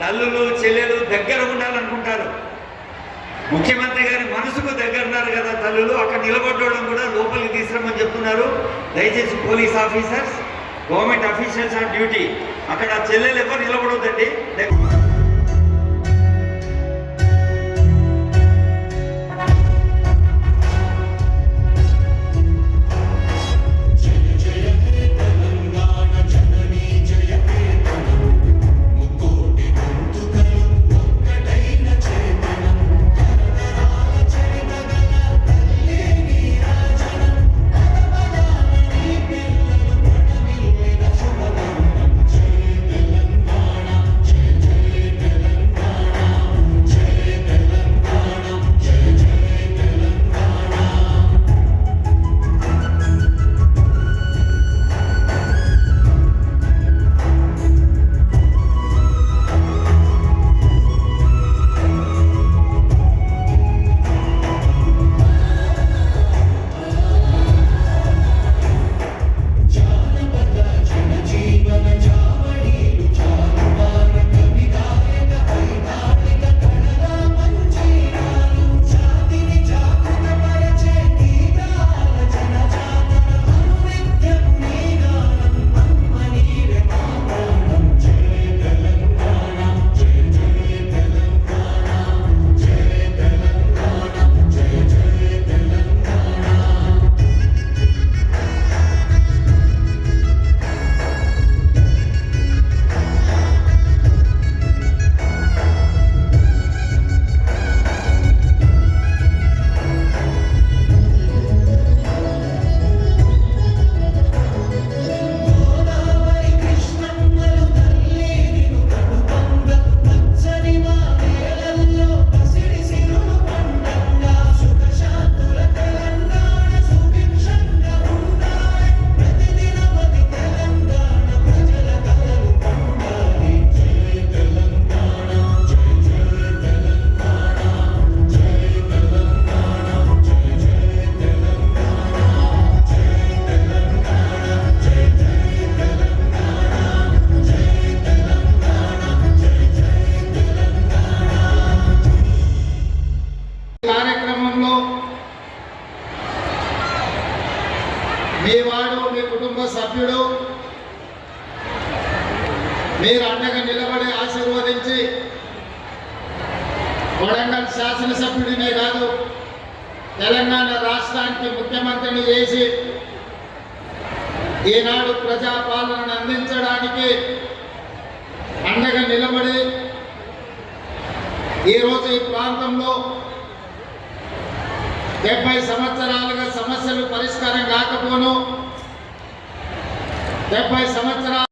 తల్లులు చెల్లెలు దగ్గర ఉండాలనుకుంటారు. ముఖ్యమంత్రి గారి మనసుకు దగ్గరున్నారు కదా తల్లులు అక్కడ నిలబడ్డోళ్ళం కూడా లోపలికి తీసుకురమ్మని చెప్తున్నారు. దయచేసి police officers government officials on duty అక్కడ చెల్లెలు ఎవరు నిలబడొద్దండి? మీరు అండగా నిలబడి ఆశీర్వదించి వరంగల్ శాసనసభ్యుడినే కాదు తెలంగాణ రాష్ట్రానికి ముఖ్యమంత్రిని చేసి ఈనాడు ప్రజాపాలనను అందించడానికి అండగా నిలబడి ఈరోజు ఈ ప్రాంతంలో డెబ్బై సంవత్సరాలుగా సమస్యలు పరిష్కారం కాకపోను డెబ్బై సంవత్సరాలు